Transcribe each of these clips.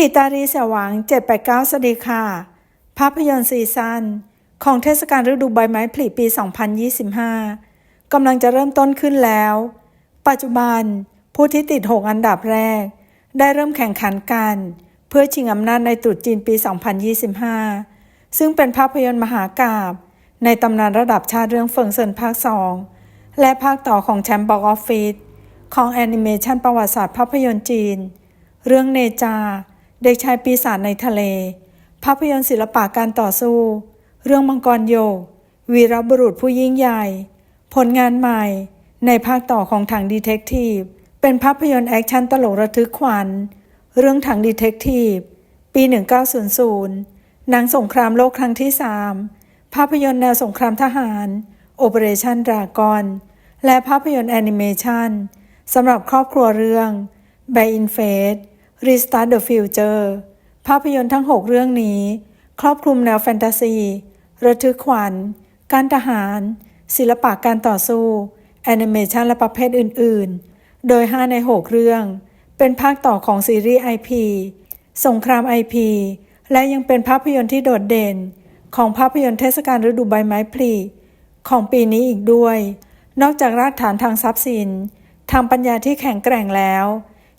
ถีตารีเสวัง789 สวัสดีค่ะ ภาพยนตร์ซีซั่นของเทศกาลฤดูใบไม้ผลิปี 2025 กำลังจะเริ่มต้นขึ้นแล้ว ปัจจุบันผู้ที่ติด 6 อันดับแรก ได้เริ่มแข่งขันกัน เพื่อชิงอำนาจในตรุษจีนปี 2025 ซึ่งเป็นภาพยนตร์มหากาบในตำนานระดับชาติเรื่องเฟิงเซินภาค 2 และภาคต่อของแชมป์บ็อกออฟฟิศของแอนิเมชันประวัติศาสตร์ภาพยนตร์จีน เรื่องเนจา เด็กชายปีศาจในทะเล ภาพยนตร์ศิลปะการต่อสู้ เรื่องมังกรโยก วีรบุรุษผู้ยิ่งใหญ่ ผลงานใหม่ ในภาคต่อของถังดีเทคทีฟ เป็นภาพยนตร์แอคชั่นตลกระทึกขวัญ เรื่องถังดีเทคทีฟ ปี 1900 หนังสงครามโลกครั้งที่ 3 ภาพยนตร์แนวสงครามทหาร Operation Dragon และภาพยนตร์แอนิเมชันสำหรับครอบครัวเรื่อง b y in Fate Restart the Future ภาพยนตร์ทั้ง 6 เรื่องนี้ ครอบคลุมแนวแฟนตาซี ระทึกขวัญ การทหาร ศิลปะการต่อสู้ แอนิเมชันและประเภทอื่น ๆ โดย 5 ใน 6 เรื่อง เป็นภาคต่อของซีรีส์ IP สงคราม IP และยังเป็นภาพยนตร์ที่โดดเด่น ของภาพยนตร์เทศกาลฤดูใบไม้ผลิของปีนี้อีกด้วย นอกจากรากฐานทางทรัพย์สิน ทางปัญญาที่แข็งแกร่งแล้ว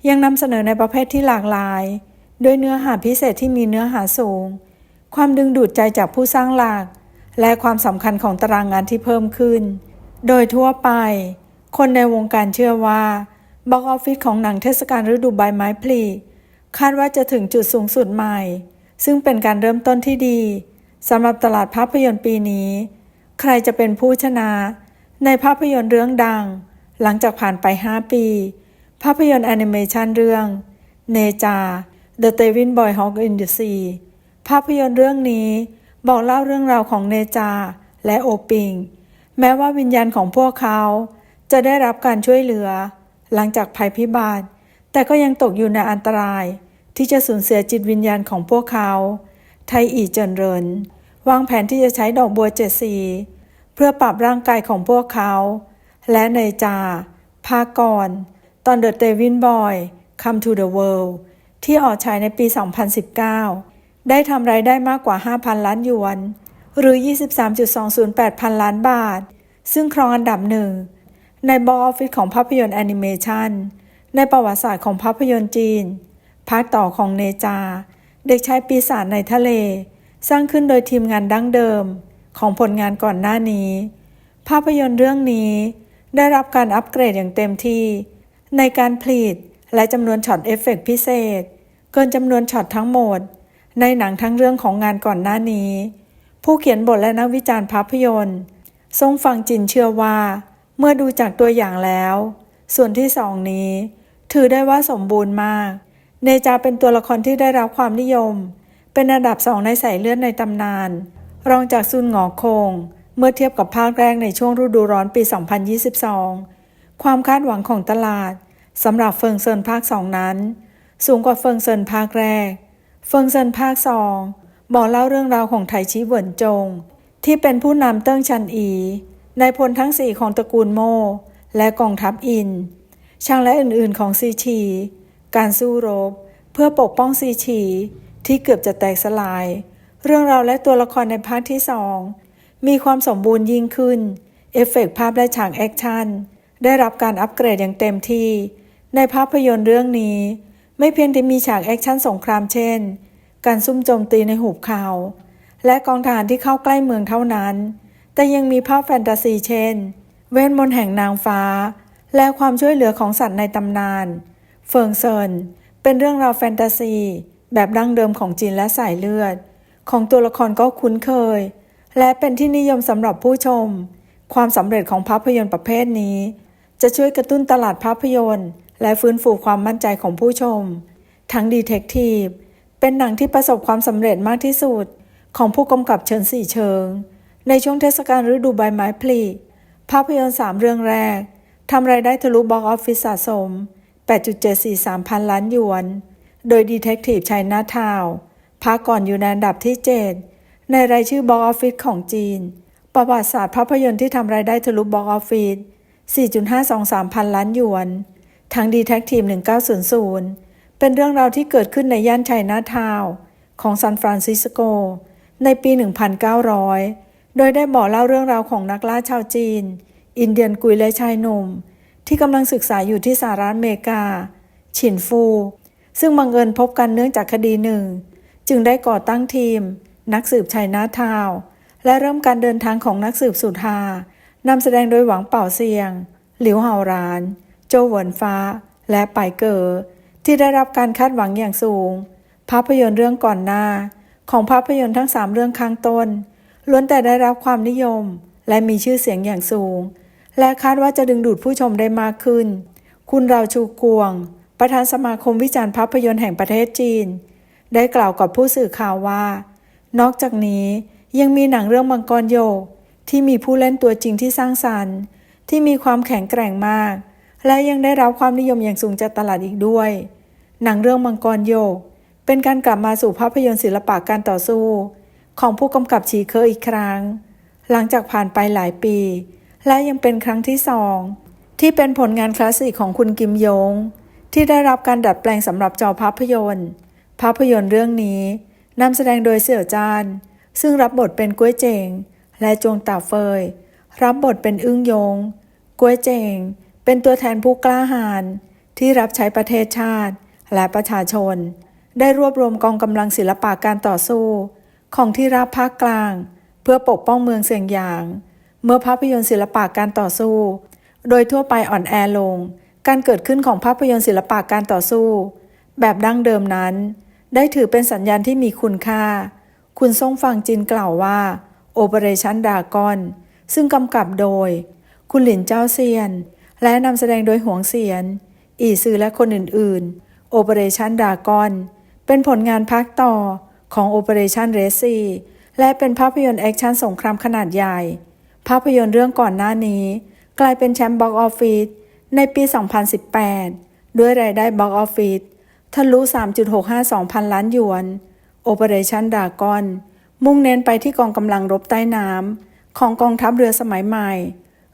ยังนำเสนอในประเภทที่หลากหลาย ด้วยเนื้อหาพิเศษที่มีเนื้อหาสูง ความดึงดูดใจจากผู้สร้างหลัก และความสำคัญของตารางงานที่เพิ่มขึ้น โดยทั่วไป คนในวงการเชื่อว่าบ็อกออฟฟิศของหนังเทศกาลฤดูใบไม้ผลิคาดว่าจะถึงจุดสูงสุดใหม่ ซึ่งเป็นการเริ่มต้นที่ดีสำหรับตลาดภาพยนตร์ปีนี้ ใครจะเป็นผู้ชนะ ในภาพยนตร์เรื่องดัง หลังจากผ่านไป 5 ปี ภาพยนตร์แอนิเมชันเรื่องเนจา The d e v i n Boy Hawk in the Sea ภาพยนตร์เรื่องนี้บอกเล่าเรื่องราวของเนจาและโอปิง แม้ว่าวิญญาณของพวกเขา จะได้รับการช่วยเหลือ หลังจากภัยพิบัติ แต่ก็ยังตกอยู่ในอันตราย ที่จะสูญเสียจิตวิญญาณของพวกเขา ไทอีเจินเรินวางแผนที่จะใช้ดอกบัวเจ็ดสี เพื่อปรับร่างกายของพวกเขา และในจาภาก่อน ตอนเดอะเ v วินบอย Come to the World ที่ออกฉายในปี 2019 ได้ทำรายได้มากกว่า 5,000 ล้านหยวน หรือ 23.208 พันล้านบาท ซึ่งครองอันดับหนึ่ง ในบอออฟฟิศของภาพยนตร์แอนิเมชันในประวัติศาสตร์ของภาพยนตร์จีน ภาคต่อของเนจา เด็กชายปีศาจในทะเล สร้างขึ้นโดยทีมงานดั้งเดิม ของผลงานก่อนหน้านี้ ภาพยนตร์เรื่องนี้ได้รับการอัปเกรดอย่างเต็มที่ ในการผลิตและจำนวนช็อตเอฟเฟกต์พิเศษ เกินจำนวนช็อตทั้งหมด ในหนังทั้งเรื่องของงานก่อนหน้านี้ ผู้เขียนบทและนักวิจารณ์ภาพยนตร์ ทรงฟังจินเชื่อว่า เมื่อดูจากตัวอย่างแล้ว ส่วนที่สองนี้ ถือได้ว่าสมบูรณ์มาก เนจาเป็นตัวละครที่ได้รับความนิยม เป็นอันดับสองในสายเลือดในตำนาน รองจากซุนหงอคง เมื่อเทียบกับภาคแรกในช่วงฤดูร้อนปี 2022 ความคาดหวังของตลาดสำหรับเฟิงเซินภาคสองนั้น สูงกว่าเฟิงเซินภาคแรก เฟิงเซินภาคสองบอกเล่าเรื่องราวของไถชิเหวินจง ที่เป็นผู้นำเติ้งชันอีนายพลทั้งสี่ของตระกูลโม และกองทัพอิน ช่างและอื่นๆของซีชี การสู้รบ เพื่อปกป้องซีชี ที่เกือบจะแตกสลาย เรื่องราวและตัวละครในภาคที่สองมีความสมบูรณ์ยิ่งขึ้น เอฟเฟกต์ภาพและฉากแอคชั่น ได้รับการอัปเกรดอย่างเต็มที่ ในภาพยนตร์เรื่องนี้ ไม่เพียงแต่มีฉากแอคชั่นสงครามเช่น การซุ่มโจมตีในหุบเขา และกองทหารที่เข้าใกล้เมืองเท่านั้น แต่ยังมีภาพแฟนตาซีเช่น เวทมนต์แห่งนางฟ้า และความช่วยเหลือของสัตว์ในตำนาน เฟิงเซินเป็นเรื่องราวแฟนตาซี แบบดั้งเดิมของจีนและสายเลือด ของตัวละครก็คุ้นเคย และเป็นที่นิยมสำหรับผู้ชม ความสำเร็จของภาพยนตร์ประเภทนี้ จะช่วยกระตุ้นตลาดภาพยนตร์ และฟื้นฟูความมั่นใจของผู้ชม ทั้งดีเทคทีฟเป็นหนังที่ประสบความสำเร็จมากที่สุด ของผู้กำกับเชิญสี่เชิง ในช่วงเทศกาลฤดูใบไม้ผลิภาพยนตร์สามเรื่องแรกทำรายได้ทะลุบ็อกออฟฟิศสะสม 8.743 พันล้านหยวน โดยดีเทคทีฟชัยนาทาวภาก่อนอยู่ในอันดับที่ 7 ในรายชื่อบ็อกออฟฟิศของจีน ประวัติศาสตร์ภาพยนตร์ที่ทำรายได้ทะลุบ็อกออฟฟิศ 4.523 พันล้านหยวนทางดีเทคทีฟ1900 เป็นเรื่องราวที่เกิดขึ้นในย่านไชน่าทาวของซานฟรานซิสโก ในปี 1900 โดยได้บอกเล่าเรื่องราวของนักล่าชาวจีน อินเดียนกุยและชายหนุ่ม ที่กำลังศึกษาอยู่ที่สหรัฐอเมริกา ฉินฟู ซึ่งบังเอิญพบกันเนื่องจากคดีหนึ่ง จึงได้ก่อตั้งทีม นักสืบชัยนาทาว และเริ่มการเดินทางของนักสืบสุธา นำแสดงโดยหวังเป่าเซียง หลิวเฮาราน โจวเหวินฟ้า และไปายเก๋อที่ได้รับการคาดหวังอย่างสูง ภาพยนตร์เรื่องก่อนหน้า ของภาพยนตร์ทั้งสามเรื่องข้างต้น ล้วนแต่ได้รับความนิยม และมีชื่อเสียงอย่างสูง และคาดว่าจะดึงดูดผู้ชมได้มากขึ้น คุณเราชูกวง ประธานสมาคมวิจารณ์ภาพยนตร์แห่งประเทศจีน ได้กล่าวกับผู้สื่อข่าวว่า นอกจากนี้ยังมีหนังเรื่องมังกรโยก ที่มีผู้เล่นตัวจริงที่สร้างสรรค์ ที่มีความแข็งแกร่งมาก และยังได้รับความนิยมอย่างสูงจากตลาดอีกด้วย หนังเรื่องมังกรโยก เป็นการกลับมาสู่ภาพยนตร์ศิลปะการต่อสู้ ของผู้กำกับฉีเคอร์อีกครั้ง หลังจากผ่านไปหลายปี และยังเป็นครั้งที่สองที่เป็นผลงานคลาสสิกของคุณกิมยง ที่ได้รับการดัดแปลงสำหรับจอภาพยนตร์ ภาพยนตร์เรื่องนี้นำแสดงโดยเสี่ยวจานซึ่งรับบทเป็นกุ้ยเจง และจวงต่าเฟย รับบทเป็นอึ้งยงกุ้ยเจง เป็นตัวแทนผู้กล้าหาญที่รับใช้ประเทศชาติและประชาชน ได้รวบรวมกองกำลังศิลปะการต่อสู้ ของที่ราบภาคกลาง เพื่อปกป้องเมืองเสียงหยาง เมื่อภาพยนตร์ศิลปะการต่อสู้ โดยทั่วไปอ่อนแอลง การเกิดขึ้นของภาพยนตร์ศิลปะการต่อสู้ แบบดั้งเดิมนั้น ได้ถือเป็นสัญญาณที่มีคุณค่า คุณซ่งฟังจินกล่าวว่า Operation Dragon ซึ่งกำกับโดย คุณหลินเจ้าเซียน และนำแสดงโดยหวงเสียน อีซือและคนอื่นๆ Operation Dragon เป็นผลงานภาคต่อของ Operation r e s i และเป็นภาพยนตร์แอคชั่นสงครามขนาดใหญ่ ภาพยนตร์เรื่องก่อนหน้านี้ กลายเป็นแชมป์บ็อกออฟฟิศในปี 2018 ด้วยรายได้บ็อกออฟฟิศทะลุ 3.652 พันล้านหยวน Operation Dragon มุ่งเน้นไปที่กองกำลังรบใต้น้ำของกองทัพเรือสมัยใหม่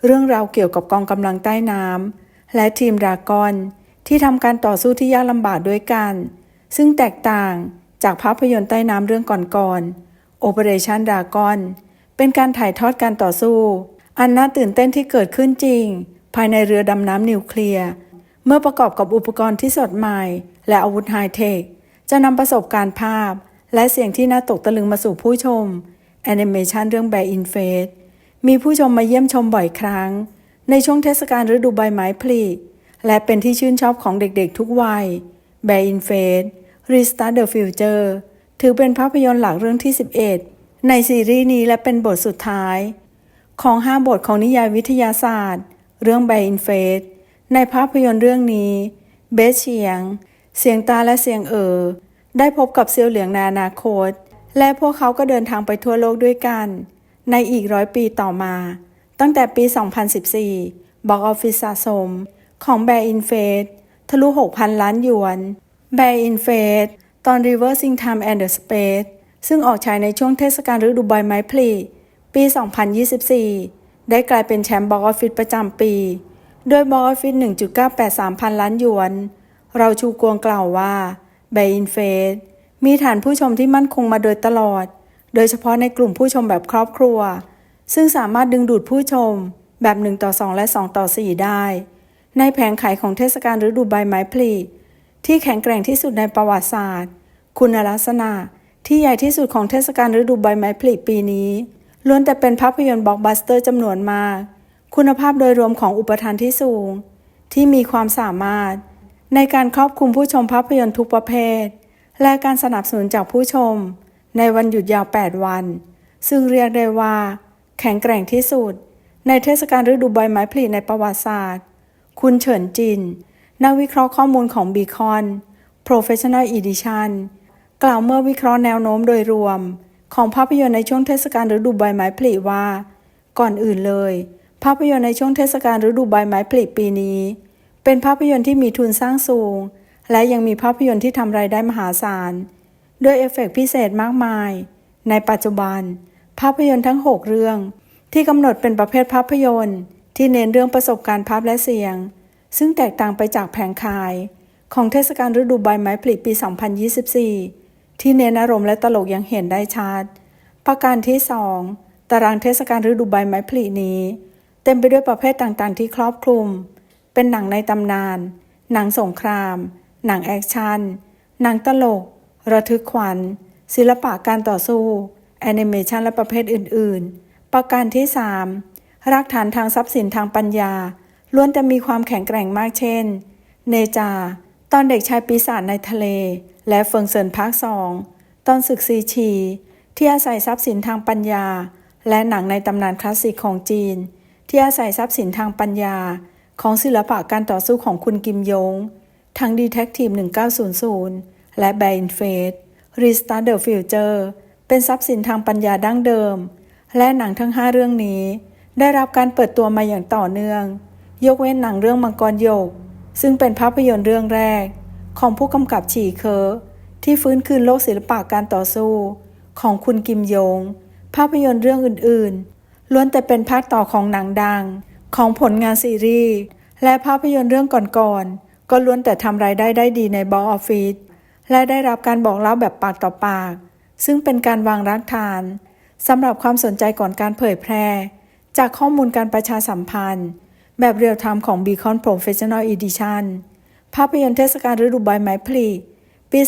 เรื่องราวเกี่ยวกับกองกำลังใต้น้ำและทีมดรากอน ที่ทำการต่อสู้ที่ยากลำบากด้วยกัน ซึ่งแตกต่างจากภาพยนตร์ใต้น้ำเรื่องก่อนๆ Operation Dragon เป็นการถ่ายทอดการต่อสู้ อันน่าตื่นเต้นที่เกิดขึ้นจริง ภายในเรือดำน้ำนิวเคลียร์เมื่อประกอบกับอุปกรณ์ที่สดใหม่ และอาวุธไฮเทคจะนำประสบการณ์ภาพ และเสียงที่น่าตกตะลึงมาสู่ผู้ชมแอนิเมชันเรื่องแบอินเฟสมีผู้ชมมาเยี่ยมชมบ่อยครั้ง ในช่วงเทศกาลฤดูใบไม้ผลิและเป็นที่ชื่นชอบของเด็กๆทุกวัยแบอินเฟส Restart the Future ถือเป็นภาพยนตร์หลักเรื่องที่ 11 ในซีรีส์นี้และเป็นบทสุดท้าย ของห้าบทของนิยายวิทยาศาสตร์ เรื่องแบอินเฟสในภาพยนตร์เรื่องนี้ เบสเฉียง เสียงตาและเสียงเอ๋อ ได้พบกับเซียวเหลียงในอนาคต และพวกเขาก็เดินทางไปทั่วโลกด้วยกัน ในอีกร้อยปีต่อมา ตั้งแต่ปี 2014 บอกออฟฟิศสะสม ของแบร์อินเฟสทะลุ 6,000 ล้านหยวนแบร์อินเฟสตอน Reversing Time and the Space ซึ่งออกฉายในช่วงเทศกาลฤดูใบไม้ผลิปี 2024 ได้กลายเป็นแชมป์บ็อกออฟฟิศประจำปี โดยบ็อกออฟฟิศ1.983 พันล้านหยวน เราชูกวงกล่าวว่า แบอินเฟสมีฐานผู้ชมที่มั่นคงมาโดยตลอด โดยเฉพาะในกลุ่มผู้ชมแบบครอบครัว ซึ่งสามารถดึงดูดผู้ชมแบบ 1 ต่อ 2 และ 2 ต่อ 4 ได้ ในแผงขายของเทศกาลฤดูใบไม้ผลิที่แข็งแกร่งที่สุดในประวัติศาสตร์ คุณลักษณะที่ใหญ่ที่สุดของเทศกาลฤดูใบไม้ผลิปีนี้ล้วนแต่เป็นภาพยนตร์บล็อกบัสเตอร์จำนวนมาก คุณภาพโดยรวมของอุปทานที่สูง ที่มีความสามารถ ในการครอบคลุมผู้ชมภาพยนตร์ทุกประเภท และการสนับสนุนจากผู้ชม ในวันหยุดยาว 8 วัน ซึ่งเรียกได้ว่า แข็งแกร่งที่สุด ในเทศกาลฤดูใบไม้ผลิในประวัติศาสตร์ คุณเฉินจิน นักวิเคราะห์ข้อมูลของบีคอน Professional Edition กล่าวเมื่อวิเคราะห์แนวโน้มโดยรวม ของภาพยนตร์ในช่วงเทศกาลฤดูใบไม้ผลิว่า ก่อนอื่นเลย ภาพยนตร์ในช่วงเทศกาลฤดูใบไม้ผลิปีนี้ เป็นภาพยนตร์ที่มีทุนสร้างสูง และยังมีภาพยนตร์ที่ทำรายได้มหาศาล ด้วยเอฟเฟกต์พิเศษมากมาย ในปัจจุบัน ภาพยนตร์ทั้ง 6 เรื่อง ที่กำหนดเป็นประเภทภาพยนตร์ ที่เน้นเรื่องประสบการณ์ภาพและเสียง ซึ่งแตกต่างไปจากแผงขาย ของเทศกาลฤดูใบไม้ผลิปี 2024 ที่เน้นอารมณ์และตลกยังเห็นได้ชัด ประการที่ 2 ตารางเทศกาลฤดูใบไม้ผลินี้ เต็มไปด้วยประเภทต่างๆ ที่ครอบคลุม เป็นหนังในตำนาน หนังสงคราม หนังแอคชั่น หนังตลก ระทึกขวัญ ศิลปะการต่อสู้แอนิเมชันและประเภทอื่น ๆ ประการที่ 3 รากฐานทางทรัพย์สินทางปัญญา ล้วนแต่มีความแข็งแกร่งมากเช่น เนจา ตอนเด็กชายปีศาจในทะเล และเฟิงเซินภาคสองตอนศึกซีชี ที่อาศัยทรัพย์สินทางปัญญา และหนังในตำนานคลาสสิกของจีน ที่อาศัยทรัพย์สินทางปัญญา ของศิลปะการต่อสู้ของคุณกิมยง ทั้งดีเทคทีม1900 และแบนเฟส Restart the Future เป็นทรัพย์สินทางปัญญาดั้งเดิม และหนังทั้ง 5 เรื่องนี้ ได้รับการเปิดตัวมาอย่างต่อเนื่อง ยกเว้นหนังเรื่องมังกรโยก ซึ่งเป็นภาพยนตร์เรื่องแรก ของผู้กำกับฉีเคอที่ฟื้นคืนโลกศิลปะการต่อสู้ ของคุณกิมยง ภาพยนตร์เรื่องอื่นๆล้วนแต่เป็นภาคต่อของหนังดัง ของผลงานซีรีส์และภาพยนตร์เรื่องก่อนๆ ก็ล้วนแต่ทำรายได้ได้ดีในบ็อกออฟฟิศและได้รับการบอกเล่าแบบปากต่อปาก ซึ่งเป็นการวางรากฐานสำหรับความสนใจก่อนการเผยแพร่ จากข้อมูลการประชาสัมพันธ์ แบบเรียลไทม์ของ Beacon Professional Edition ภาพยนตร์เทศกาลฤดูใบไม้ผลิปี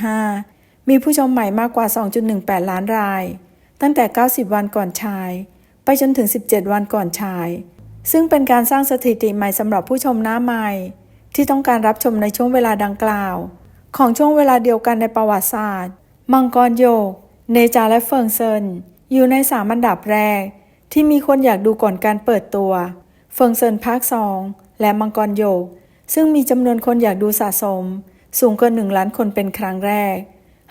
2025 มีผู้ชมใหม่มากกว่า 2.18 ล้านราย ตั้งแต่ 90 วันก่อนฉาย ไปจนถึง 17 วันก่อนฉาย ซึ่งเป็นการสร้างสถิติใหม่สำหรับผู้ชมหน้าใหม่ ที่ต้องการรับชมในช่วงเวลาดังกล่าว ของช่วงเวลาเดียวกันในประวัติศาสตร์ มังกรโยก เนจาและเฟิงเซิน อยู่ในสามอันดับแรก ที่มีคนอยากดูก่อนการเปิดตัว เฟิงเซินภาคสองและมังกรโยก ซึ่งมีจำนวนคนอยากดูสะสม สูงเกินหนึ่งล้านคนเป็นครั้งแรก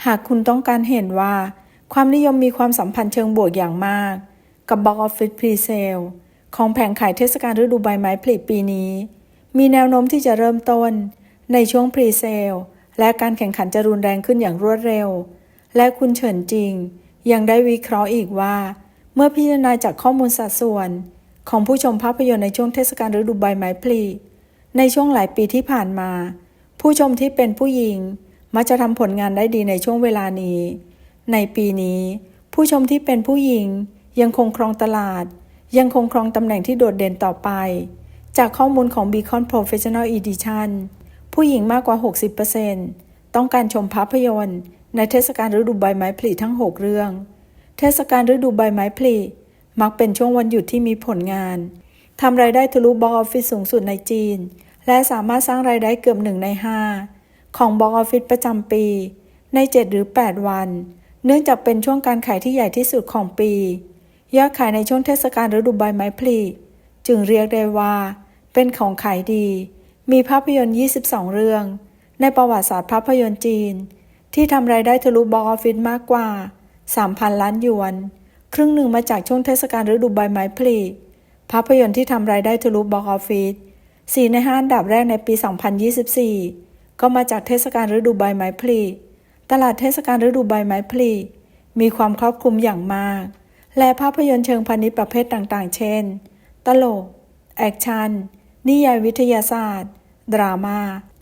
หากคุณต้องการเห็นว่า ความนิยมมีความสัมพันธ์เชิงบวกอย่างมาก กับ Box Office Pre-Sale ของแผงขายเทศกาลฤดูใบไม้ผลิปีนี้ มีแนวโน้มที่จะเริ่มต้น ในช่วง Pre-Sale และการแข่งขันจะรุนแรงขึ้นอย่างรวดเร็ว และคุณเฉินจริง ยังได้วิเคราะห์อีกว่า เมื่อพิจารณาจากข้อมูลสัดส่วน ของผู้ชมภาพยนตร์ในช่วงเทศกาลฤดูใบไม้ผลิในช่วงหลายปีที่ผ่านมา ผู้ชมที่เป็นผู้หญิงมักจะทำผลงานได้ดีในช่วงเวลานี้ ในปีนี้ ผู้ชมที่เป็นผู้หญิงยังคงครองตลาด ยังคงครองตำแหน่งที่โดดเด่นต่อไป จากข้อมูลของ Beacon Professional Edition ผู้หญิงมากกว่า 60%ต้องการชมภาพยนตร์ ในเทศกาลฤดูใบไม้ผลิทั้ง 6 เรื่อง เทศกาลฤดูใบไม้ผลิมักเป็นช่วงวันหยุดที่มีผลงานทำรายได้ทะลุบ็อกออฟฟิศสูงสุดในจีน และสามารถสร้างรายได้เกือบหนึ่งใน 5 ของบ็อกออฟฟิศประจำปี ใน 7 หรือ 8 วัน เนื่องจากเป็นช่วงการขายที่ใหญ่ที่สุดของปี ยอดขายในช่วงเทศกาลฤดูใบไม้ผลิจึงเรียกได้ว่า เป็นของขายดี มีภาพยนตร์ 22 เรื่อง ในประวัติศาสตร์ภาพยนตร์จีน ที่ทำรายได้ทะลุบ็อกออฟฟิศมากกว่า 3,000 ล้านหยวน ครึ่งหนึ่งมาจากช่วงเทศกาลฤดูใบไม้ผลิภาพยนตร์ที่ทำรายได้ทะลุบ็อกออฟฟิศ4ใน5อันดับแรกในปี 2024 ก็มาจากเทศกาลฤดูใบไม้ผลิตลาดเทศกาลฤดูใบไม้ผลิมีความครอบคลุมอย่างมาก และภาพยนตร์เชิงพาณิชย์ประเภทต่างๆ เช่น ตลก แอคชั่น นิยายวิทยาศาสตร์ ดรามา่า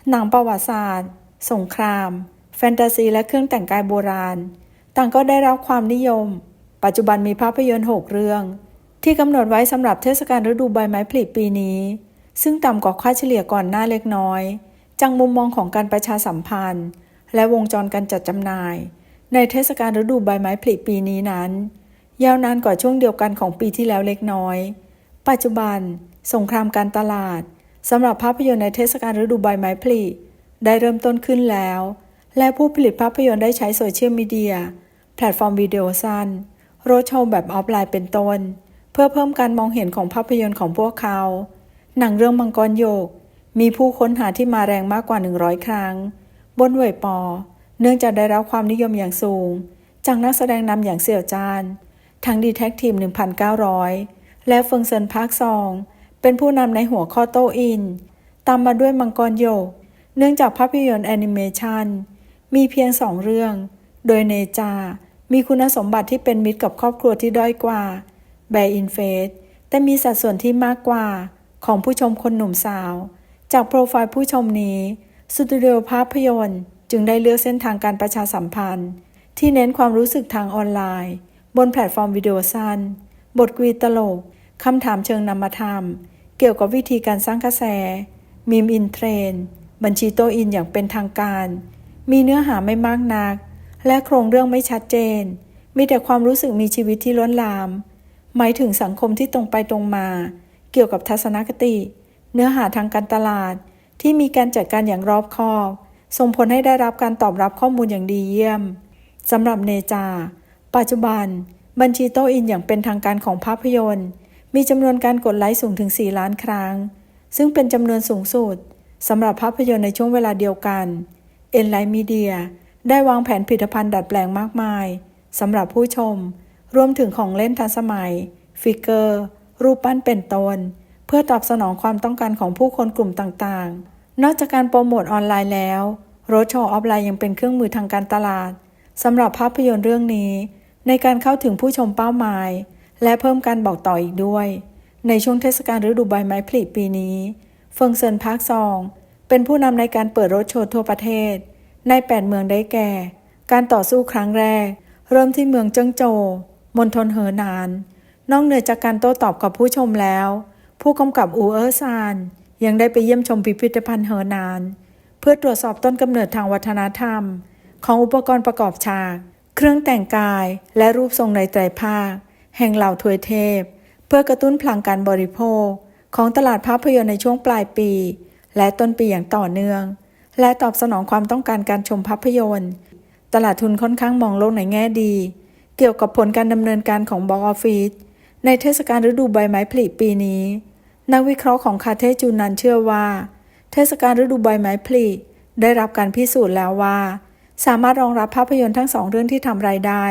หนังประวัติศาสตร์ สงคราม แฟนตาซี และเครื่องแต่งกายโบราณ ต่างก็ได้รับความนิยม ปัจจุบันมีภาพยนตร์ 6 เรื่อง ที่กำหนดไว้สำหรับเทศกาลฤดูใบไม้ผลิปีนี้ ซึ่งต่ำกว่าค่าเฉลี่ยก่อนหน้าเล็กน้อย จากมุมมองของการประชาสัมพันธ์ และวงจรการจัดจำหน่าย ในเทศกาลฤดูใบไม้ผลิปีนี้นั้น ยาวนานกว่าช่วงเดียวกันของปีที่แล้วเล็กน้อย ปัจจุบัน สงครามการตลาดสำหรับภาพยนตร์ในเทศกาลฤดูใบไม้ผลิได้เริ่มต้นขึ้นแล้ว และผู้ผลิตภาพยนตร์ได้ใช้โซเชียลมีเดีย แพลตฟอร์มวิดีโอสั้นโรดโชว์แบบออฟไลน์เป็นต้น เพื่อเพิ่มการมองเห็นของภาพยนตร์ของพวกเขา หนังเรื่องมังกรโยก มีผู้ค้นหาที่มาแรงมากกว่า 100 ครั้ง บนเว่ยปอ เนื่องจากได้รับความนิยมอย่างสูง จากนักแสดงนำอย่างเสี่ยวจาน ทั้งดีเทคทีม 1,900 และเฟิงเซินภาคสอง เป็นผู้นำในหัวข้อโตอิน ตามมาด้วยมังกรโยก เนื่องจากภาพยนตร์แอนิเมชันมีเพียงสองเรื่อง โดยเนจา มีคุณสมบัติที่เป็นมิตรกับครอบครัวที่ด้อยกว่า แบอินเฟสแต่มีสัดส่วนที่มากกว่า ของผู้ชมคนหนุ่มสาว จากโปรไฟล์ผู้ชมนี้สตูดิโอภาพยนตร์ จึงได้เลือกเส้นทางการประชาสัมพันธ์ ที่เน้นความรู้สึกทางออนไลน์ บนแพลตฟอร์มวิดีโอสั้น บทกวีตลก คำถามเชิงนามธรรม เกี่ยวกับวิธีการสร้างกระแส มีมอินเทรนด์บัญชีโตอินอย่างเป็นทางการ มีเนื้อหาไม่มากนัก และโครงเรื่องไม่ชัดเจน มีแต่ความรู้สึกมีชีวิตที่ล้นลาม หมายถึงสังคมที่ตรงไปตรงมา เกี่ยวกับทัศนคติ เนื้อหาทางการตลาด ที่มีการจัดการอย่างรอบคอบ ส่งผลให้ได้รับการตอบรับข้อมูลอย่างดีเยี่ยมสำหรับเนจา ปัจจุบัน บัญชีโตอินอย่างเป็นทางการของภาพยนตร์ มีจำนวนการกดไลค์สูงถึง 4 ล้านครั้ง ซึ่งเป็นจำนวนสูงสุดสำหรับภาพยนตร์ในช่วงเวลาเดียวกันเอ็นไลท์มีเดียได้วางแผนผลิตภัณฑ์ดัดแปลงมากมายสำหรับผู้ชม รวมถึงของเล่นทันสมัย ฟิกเกอร์ รูปปั้นเป็นตนเพื่อตอบสนองความต้องการของผู้คนกลุ่มต่างๆ นอกจากการโปรโมทออนไลน์แล้วโรดโชว์ออฟไลน์ยังเป็นเครื่องมือทางการตลาดสำหรับภาพยนตร์เรื่องนี้ ในการเข้าถึงผู้ชมเป้าหมาย และเพิ่มการบอกต่ออีกด้วย ในช่วงเทศกาลฤดูใบไม้ผลิปีนี้ เฟิงเซินพาร์คซอง เป็นผู้นำในการเปิดรถโชว์ทั่วประเทศ ใน 8 เมืองได้แก่ การต่อสู้ครั้งแรก เริ่มที่เมืองเจิ้งโจวมณฑลเหอหนาน นอกเหนือจากการโต้ตอบกับผู้ชมแล้ว ผู้กำกับอูเออร์ซาน ยังได้ไปเยี่ยมชมพิพิธภัณฑ์เหอหนาน เพื่อตรวจสอบต้นกำเนิดทางวัฒนธรรม ของอุปกรณ์ประกอบฉาก เครื่องแต่งกายและรูปทรงในไตรภาค แห่งเหล่าทวยเทพ เพื่อกระตุ้นพลังการบริโภค ของตลาดภาพยนตร์ในช่วงปลายปี และต้นปีอย่างต่อเนื่อง และตอบสนองความต้องการการชมภาพยนตร์ ตลาดทุนค่อนข้างมองโลกในแง่ดี เกี่ยวกับผลการดำเนินการของบ็อกออฟฟิศในเทศกาลฤดูใบไม้ผลิปีนี้ นักวิเคราะห์ของคาเทจูนันเชื่อว่า เทศกาลฤดูใบไม้ผลิได้รับการพิสูจน์แล้วว่า สามารถรองรับภาพยนตร์ทั้งสองเรื่องที่ทำรายได้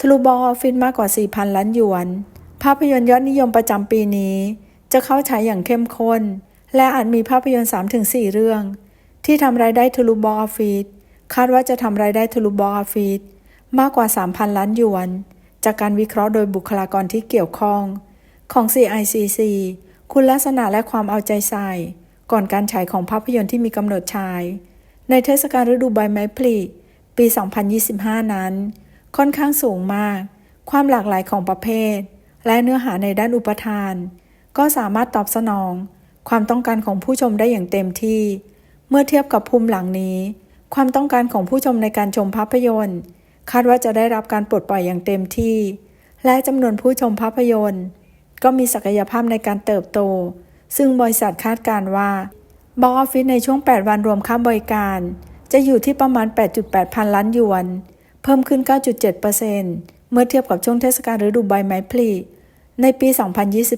ทะลุบอกออฟฟิศมากกว่า 4,000 ล้านหยวน ภาพยนตร์ยอดนิยมประจำปีนี้ จะเข้าฉายอย่างเข้มข้น และอาจมีภาพยนตร์ 3-4 เรื่อง ที่ทำรายได้ทะลุบอกออฟฟิศคาดว่าจะทำรายได้ทะลุบอกออฟฟิศมากกว่า 3,000 ล้านหยวน จากการวิเคราะห์โดยบุคลากรที่เกี่ยวข้อง ของ CICC คุณลักษณะและความเอาใจใส่ ก่อนการฉายของภาพยนตร์ที่มีกำหนดฉาย ในเทศกาลฤดูใบไม้ผลิปี 2025 นั้น ค่อนข้างสูงมาก ความหลากหลายของประเภท และเนื้อหาในด้านอุปทาน ก็สามารถตอบสนอง ความต้องการของผู้ชมได้อย่างเต็มที่ เมื่อเทียบกับภูมิหลังนี้ ความต้องการของผู้ชมในการชมภาพยนตร์ คาดว่าจะได้รับการปลดปล่อยอย่างเต็มที่ และจำนวนผู้ชมภาพยนตร์ ก็มีศักยภาพในการเติบโต ซึ่งบริษัทคาดการว่า บ็อกออฟฟิศในช่วง 8 วันรวมค่าบริการ จะอยู่ที่ประมาณ 8.8 พันล้านหยวน เพิ่มขึ้น 9.7%เมื่อเทียบกับช่วงเทศกาลฤดูใบไม้ผลิในปี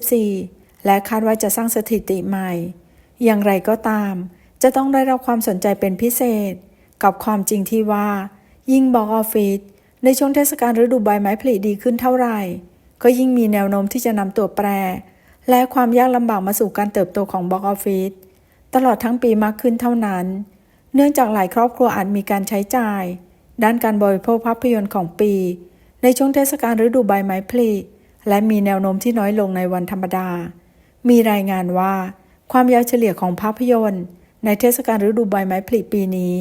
2024 และคาดว่าจะสร้างสถิติใหม่ อย่างไรก็ตาม จะต้องได้รับความสนใจเป็นพิเศษ กับความจริงที่ว่า ยิ่งบ็อกออฟฟิศในช่วงเทศกาลฤดูใบไม้ผลิดีขึ้นเท่าไหร่ ก็ยิ่งมีแนวโน้มที่จะนำตัวแปร และความยากลำบากมาสู่การเติบโตของบ็อกออฟฟิศ ตลอดทั้งปีมากขึ้นเท่านั้น เนื่องจากหลายครอบครัวอาจมีการใช้จ่าย ด้านการบริโภคภาพยนตร์ของปี ในช่วงเทศกาลฤดูใบไม้ผลิและมีแนวโน้มที่น้อยลงในวันธรรมดา มีรายงานว่า ความยาวเฉลี่ยของภาพยนตร์ ในเทศกาลฤดูใบไม้ผลิปีนี้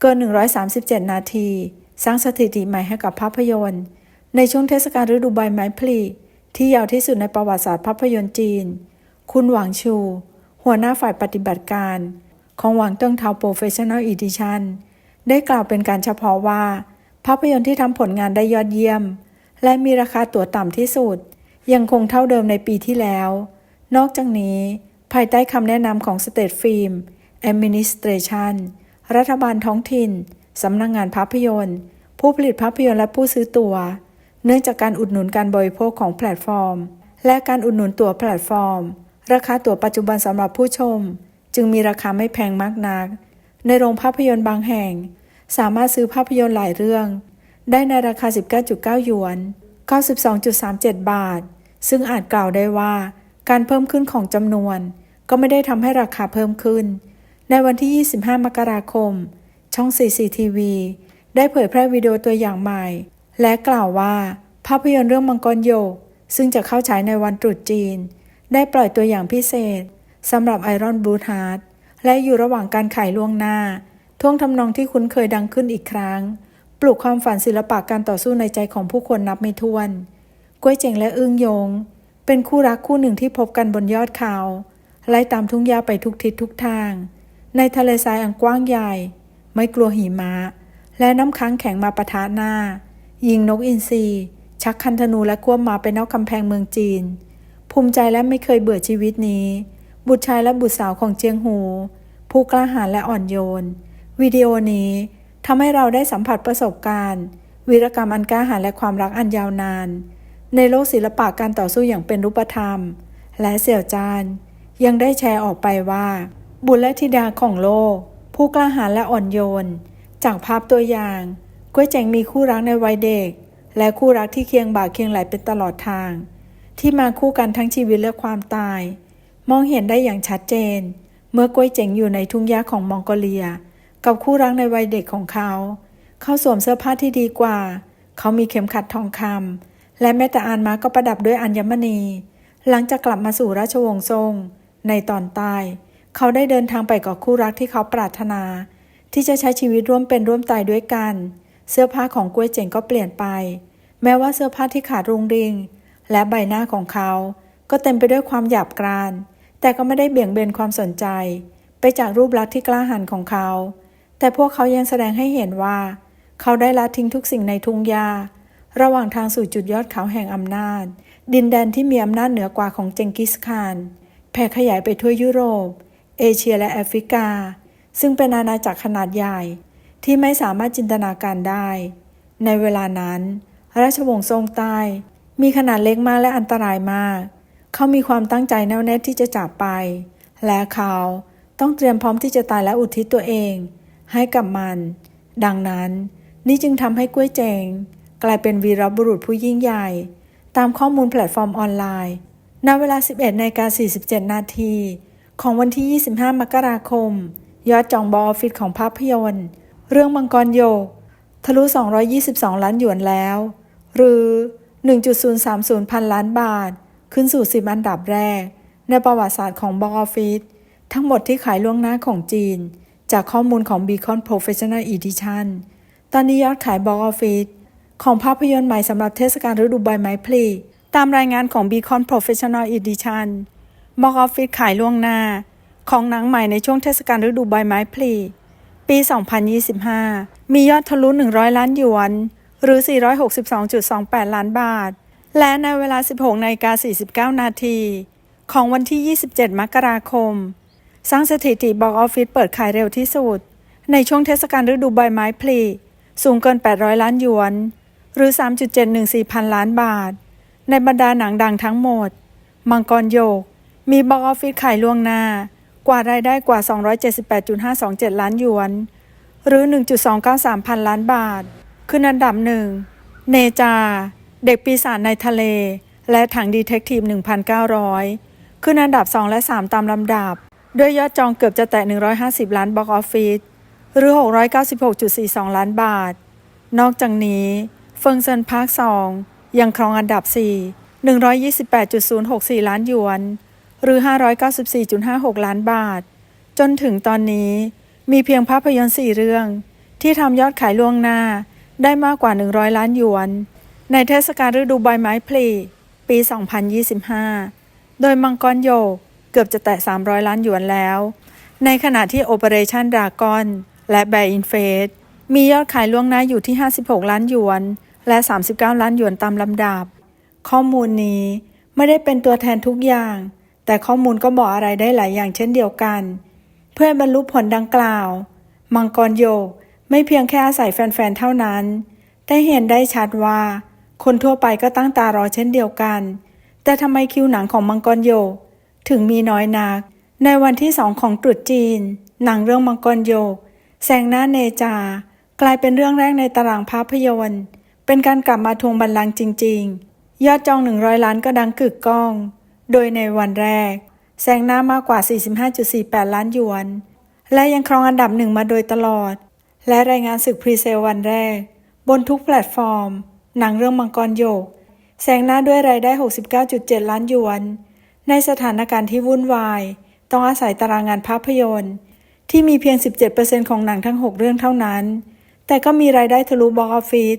เกิน 137 นาที สร้างสถิติใหม่ให้กับภาพยนตร์ ในช่วงเทศกาลฤดูใบไม้ผลิที่ยาวที่สุดในประวัติศาสตร์ภาพยนตร์จีน คุณหวังชู หัวหน้าฝ่ายปฏิบัติการ ของหวังเติ้งเทาโปรเฟชชั่นอลอีดิชันได้กล่าวเป็นการเฉพาะว่า ภาพยนตร์ที่ทำผลงานได้ยอดเยี่ยม และมีราคาตั๋วต่ำที่สุด ยังคงเท่าเดิมในปีที่แล้ว นอกจากนี้ ภายใต้คำแนะนำของ State Film Administration รัฐบาลท้องถิ่นสำนักงงานภาพยนตร์ ผู้ผลิตภาพยนตร์และผู้ซื้อตัว๋ว เนื่องจากการอุดหนุนการบริโภคของแพลตฟอร์ม และการอุดหนุนตั๋วแพลตฟอร์ม ราคาตั๋วปัจจุบันสำหรับผู้ชม จึงมีราคาไม่แพงมากนัก ในโรงภาพยนตร์บางแห่ง สามารถซื้อภาพยนตร์หลายเรื่อง ได้ในราคา 19.9 หยวน 92.37 บาท ซึ่งอาจกล่าวได้ว่า การเพิ่มขึ้นของจำนวน ก็ไม่ได้ทำให้ราคาเพิ่มขึ้น ในวันที่ 25 มกราคม ช่อง CCTV ได้เผยแพร่วิดีโอตัวอย่างใหม่ และกล่าวว่า ภาพยนตร์เรื่องมังกรโยก ซึ่งจะเข้าฉายในวันตรุษจีน ได้ปล่อยตัวอย่างพิเศษสำหรับไอรอนบลูฮาร์ดและอยู่ระหว่างการขายล่วงหน้า ท่วงทำนองที่คุ้นเคยดังขึ้นอีกครั้ง ปลุกความฝันศิลปะการต่อสู้ในใจของผู้คนนับไม่ถ้วนก้วยเจ๋งและอึ้งยง เป็นคู่รักคู่หนึ่งที่พบกันบนยอดเขาไล่ตามทุ่งหญ้าไปทุกทิศทุกทาง ในทะเลทรายอันกว้างใหญ่ ไม่กลัวหิมะ และน้ำค้างแข็งมาปะทะหน้า ยิงนกอินทรีชักคันธนูและควบมาไปนอกกำแพงเมืองจีน ภูมิใจและไม่เคยเบื่อชีวิตนี้ บุตรชายและบุตรสาวของเจียงหู ผู้กล้าหาญและอ่อนโยน วิดีโอนี้ทำให้เราได้สัมผัสประสบการณ์ วีรกรรมอันกล้าหาญและความรักอันยาวนาน ในโลกศิลปะการต่อสู้อย่างเป็นรูปธรรม และเสี่ยวจาน ยังได้แชร์ออกไปว่า บุตรและธิดาของโลก ผู้กล้าหาญและอ่อนโยน จากภาพตัวอย่างก้วยเจ๋งมีคู่รักในวัยเด็ก และคู่รักที่เคียงบ่าเคียงไหลเป็นตลอดทาง ที่มาคู่กันทั้งชีวิตและความตาย มองเห็นได้อย่างชัดเจน เมื่อกล้วยเจ๋งอยู่ในทุ่งหญ้าของมองโกเลีย กับคู่รักในวัยเด็กของเขา เขาสวมเสื้อผ้าที่ดีกว่า เขามีเข็มขัดทองคำและแม้แต่อานม้าก็ประดับด้วยอัญมณี หลังจากกลับมาสู่ราชวงศ์ซ่งในตอนใต้เขาได้เดินทางไปกับคู่รักที่เขาปรารถนา ที่จะใช้ชีวิตร่วมเป็นร่วมตายด้วยกัน เสื้อผ้าของกล้วยเจ๋งก็เปลี่ยนไป แม้ว่าเสื้อผ้าที่ขาดรุงริง และใบหน้าของเขา ก็เต็มไปด้วยความหยาบกราน แต่ก็ไม่ได้เบี่ยงเบนความสนใจ ไปจากรูปลักษณ์ที่กล้าหาญของเขา แต่พวกเขายังแสดงให้เห็นว่า เขาได้ละทิ้งทุกสิ่งในทุ่งหญ้าระหว่างทางสู่จุดยอดเขาแห่งอำนาจ ดินแดนที่มีอำนาจเหนือกว่าของเจงกิสข่านแผ่ขยายไปทั่วยุโรป เอเชียและแอฟริกา ซึ่งเป็นอาณาจักรขนาดใหญ่ที่ไม่สามารถจินตนาการได้ ในเวลานั้น ราชวงศ์ทรงใต้ มีขนาดเล็กมากและอันตรายมาก เขามีความตั้งใจแน่วแน่ที่จะจากไป และเขาต้องเตรียมพร้อมที่จะตายและอุทิศตัวเอง ให้กับมัน ดังนั้น นี่จึงทำให้กล้วยเจง กลายเป็นวีรบุรุษผู้ยิ่งใหญ่ ตามข้อมูลแพลตฟอร์มออนไลน์ณเวลา 11นาฬิกา47 นาที ของวันที่ 25 มกราคม ยอดจองบอออฟฟิศของภาพยนตร์ เรื่องมังกรโยก ทะลุ 222 ล้านหยวนแล้ว หรือ 1.030 พันล้านบาท ขึ้นสู่ 10 อันดับแรก ในประวัติศาสตร์ของบอออฟฟิศทั้งหมดที่ขายล่วงหน้าของจีน จากข้อมูลของ Beacon Professional Edition ตอนนี้ยอดขายบอออฟฟิศของภาพยนตร์ใหม่สำหรับเทศกาลฤดูใบไม้ผลิตามรายงานของ Beacon Professional Edition บอออฟฟิศขายล่วงหน้า ของหนังใหม่ในช่วงเทศกาลฤดูใบไม้ผลิปี 2025 มียอดทะลุ 100 ล้านหยวน หรือ 462.28 ล้านบาท และในเวลา 16นาฬิกา49 นาที ของวันที่ 27 มกราคม สร้างสถิติบอกออฟฟิศเปิดขายเร็วที่สุด ในช่วงเทศกาลฤดูใบไม้ผลิสูงเกิน 800 ล้านหยวน หรือ 3.714 พันล้านบาท ในบรรดาหนังดังทั้งหมด มังกรโยก มีบอกออฟฟิศขายล่วงหน้า กว่ารายได้กว่า 278.527 ล้านหยวน หรือ 1.293 พันล้านบาท ขึ้นอันดับหนึ่ง เนจา เด็กปีศาจในทะเล และถังดีเทคทีฟ 1,900 ขึ้นอันดับ 2 และ 3 ตามลำดับ ด้วยยอดจองเกือบจะแตะ 150 ล้านบ็อกออฟฟิศหรือ 696.42 ล้านบาท นอกจากนี้ เฟิงเซินพาร์ค 2 ยังครองอันดับ 4 128.064 ล้านหยวน หรือ 594.56 ล้านบาท จนถึงตอนนี้มีเพียงภาพยนตร์4เรื่อง ที่ทำยอดขายล่วงหน้า ได้มากกว่า 100 ล้านหยวน ในเทศกาลฤดูใบไม้ผลิปี 2025 โดยมังกรโยเกือบจะแตะ 300 ล้านหยวนแล้ว ในขณะที่ Operation Dragon และ Bear in Face มียอดขายล่วงหน้าอยู่ที่ 56 ล้านหยวน และ 39 ล้านหยวนตามลำดับ ข้อมูลนี้ไม่ได้เป็นตัวแทนทุกอย่าง แต่ข้อมูลก็บอกอะไรได้หลายอย่างเช่นเดียวกัน เพื่อบรรลุผลดังกล่าว มังกรโย ไม่เพียงแค่อาศัยแฟนๆ เท่านั้น แต่เห็นได้ชัดว่า คนทั่วไปก็ตั้งตารอเช่นเดียวกัน แต่ทำไมคิวหนังของมังกรโยก ถึงมีน้อยนัก ในวันที่สองของตรุษจีน หนังเรื่องมังกรโยก แสงหน้าเนจา กลายเป็นเรื่องแรกในตารางภาพยนตร์ เป็นการกลับมาทวงบัลลังก์จริง ๆ ยอดจอง 100 ล้านก็ดังกึกก้อง โดยในวันแรก แซงหน้ามากกว่า 45.48 ล้านหยวน และยังครองอันดับหนึ่งมาโดยตลอด และรายงานศึกพรีเซลวันแรก บนทุกแพลตฟอร์ม หนังเรื่องมังกรโยก แซงหน้าด้วยรายได้ 69.7 ล้านหยวน ในสถานการณ์ที่วุ่นวาย ต้องอาศัยตารางงานภาพยนตร์ ที่มีเพียง 17%ของหนังทั้ง 6 เรื่องเท่านั้น แต่ก็มีรายได้ทะลุบ็อกออฟฟิศ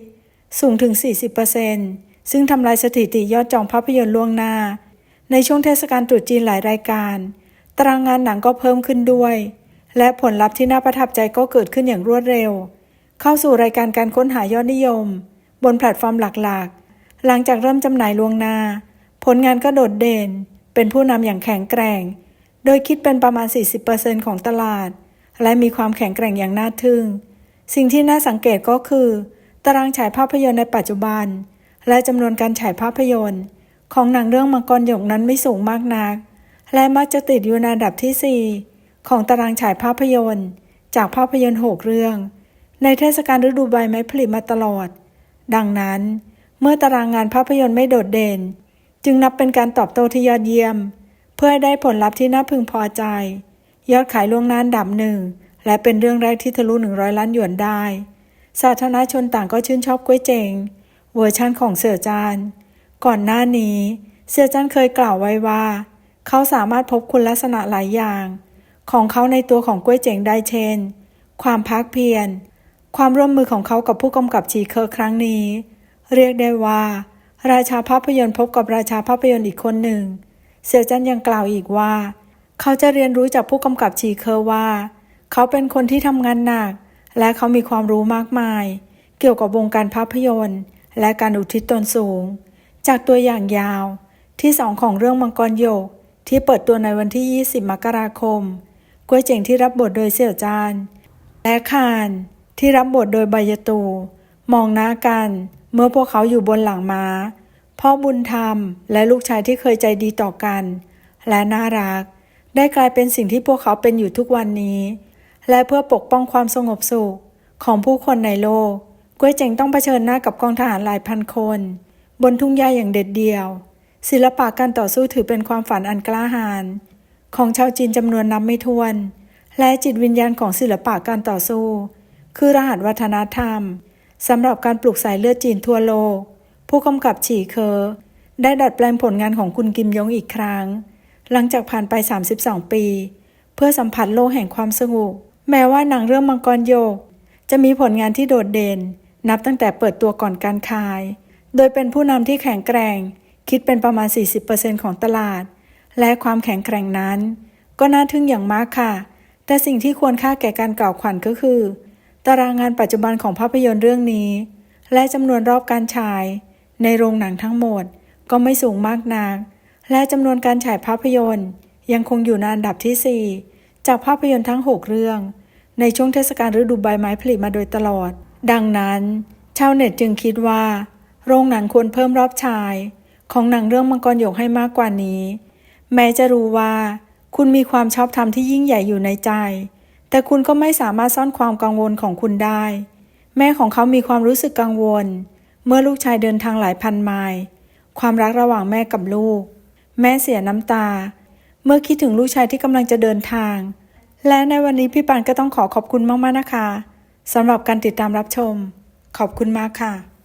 สูงถึง 40%ซึ่งทำลายสถิติยอดจองภาพยนตร์ล่วงหน้า ในช่วงเทศกาลตรุษจีนหลายรายการ ตารางงานหนังก็เพิ่มขึ้นด้วย และผลลัพธ์ที่น่าประทับใจก็เกิดขึ้นอย่างรวดเร็ว เข้าสู่รายการการค้นหายอดนิยม บนแพลตฟอร์มหลักๆ หลังจากเริ่มจำหน่ายล่วงหน้าผลงานก็โดดเด่น เป็นผู้นำอย่างแข็งแกร่ง โดยคิดเป็นประมาณ 40%ของตลาด และมีความแข็งแกร่งอย่างน่าทึ่ง สิ่งที่น่าสังเกตก็คือ ตารางฉายภาพยนตร์ในปัจจุบัน และจำนวนการฉายภาพยนตร์ ของหนังเรื่องมังกรหยกนั้นไม่สูงมากนัก และมักจะติดอยู่ในอันดับที่ 4 ของตารางฉายภาพยนตร์ จากภาพยนตร์6เรื่อง ในเทศกาลฤดูใบไม้ผลิมาตลอด ดังนั้น เมื่อตารางงานภาพยนตร์ไม่โดดเด่น จึงนับเป็นการตอบโต้ที่ยอดเยี่ยม เพื่อให้ได้ผลลัพธ์ที่น่าพึงพอใจ ยอดขายล่วงหน้าดับหนึ่งและเป็นเรื่องแรกที่ทะลุ100 ล้านหยวนได้ สาธารณชนต่างก็ชื่นชอบก๋วยเจง เวอร์ชั่นของเสือจาน ก่อนหน้านี้ เสือจันเคยกล่าวไว้ว่า เขาสามารถพบคุณลักษณะหลายอย่าง ของเขาในตัวของก๋วยเจ๋งได้เช่น ความพักเพียร ความร่วมมือของเขากับผู้กำกับชีเคอร์ครั้งนี้ เรียกได้ว่า ราชาภาพยนตร์พบกับราชาภาพยนตร์อีกคนหนึ่ง เสี่ยวจันยังกล่าวอีกว่า เขาจะเรียนรู้จากผู้กำกับชีเคอร์ว่า เขาเป็นคนที่ทำงานหนัก และเขามีความรู้มากมาย เกี่ยวกับวงการภาพยนตร์ และการอุทิศตนสูง จากตัวอย่างยาว ที่สองของเรื่องมังกรโยกที่เปิดตัวในวันที่ 20 มกราคม กวยเจ๋งที่รับบทโดยเสี่ยวจาน และคานที่รับบทโดยใบยตู มองหน้ากัน เมื่อพวกเขาอยู่บนหลังม้า พ่อบุญธรรมและลูกชายที่เคยใจดีต่อกัน และน่ารัก ได้กลายเป็นสิ่งที่พวกเขาเป็นอยู่ทุกวันนี้ และเพื่อปกป้องความสงบสุขของผู้คนในโลกกวยเจ๋งต้องเผชิญหน้ากับกองทหารหลายพันคน บนทุ่งหญ้าอย่างเด็ดเดี่ยว ศิลปะการต่อสู้ถือเป็นความฝันอันกล้าหาญ ของชาวจีนจำนวนนับไม่ถ้วน และจิตวิญญาณของศิลปะการต่อสู้ คือรหัสวัฒนธรรมสำหรับการปลูกสายเลือดจีนทั่วโลก ผู้กำกับฉีเคอร์ได้ดัดแปลงผลงานของคุณกิมยงอีกครั้ง หลังจากผ่านไป 32 ปี เพื่อสัมผัสโลกแห่งความสงบแม้ว่าหนังเรื่องมังกรโยก จะมีผลงานที่โดดเด่น นับตั้งแต่เปิดตัวก่อนการขาย โดยเป็นผู้นำที่แข็งแกร่ง คิดเป็นประมาณ 40%ของตลาด และความแข็งแกร่งนั้น ก็น่าทึ่งอย่างมากค่ะ แต่สิ่งที่ควรค่าแก่การกล่าวขวัญก็คือ ตารางงานปัจจุบันของภาพยนตร์เรื่องนี้ และจำนวนรอบการฉาย ในโรงหนังทั้งหมดก็ไม่สูงมากนัก และจำนวนการฉายภาพยนตร์ ยังคงอยู่ในอันดับที่ 4 จากภาพยนตร์ทั้ง 6 เรื่อง ในช่วงเทศกาลฤดูใบไม้ผลิมาโดยตลอด ดังนั้น ชาวเน็ตจึงคิดว่า โรงหนังควรเพิ่มรอบฉาย ของหนังเรื่องมังกรหยกให้มากกว่านี้ แม้จะรู้ว่า คุณมีความชอบธรรมที่ยิ่งใหญ่อยู่ในใจ แต่คุณก็ไม่สามารถซ่อนความกังวลของคุณได้ แม่ของเขามีความรู้สึกกังวล เมื่อลูกชายเดินทางหลายพันไมล์ความรักระหว่างแม่กับลูก แม่เสียน้ำตา เมื่อคิดถึงลูกชายที่กำลังจะเดินทาง และในวันนี้พี่ปานก็ต้องขอขอบคุณมากๆนะคะสำหรับการติดตามรับชม ขอบคุณมากค่ะ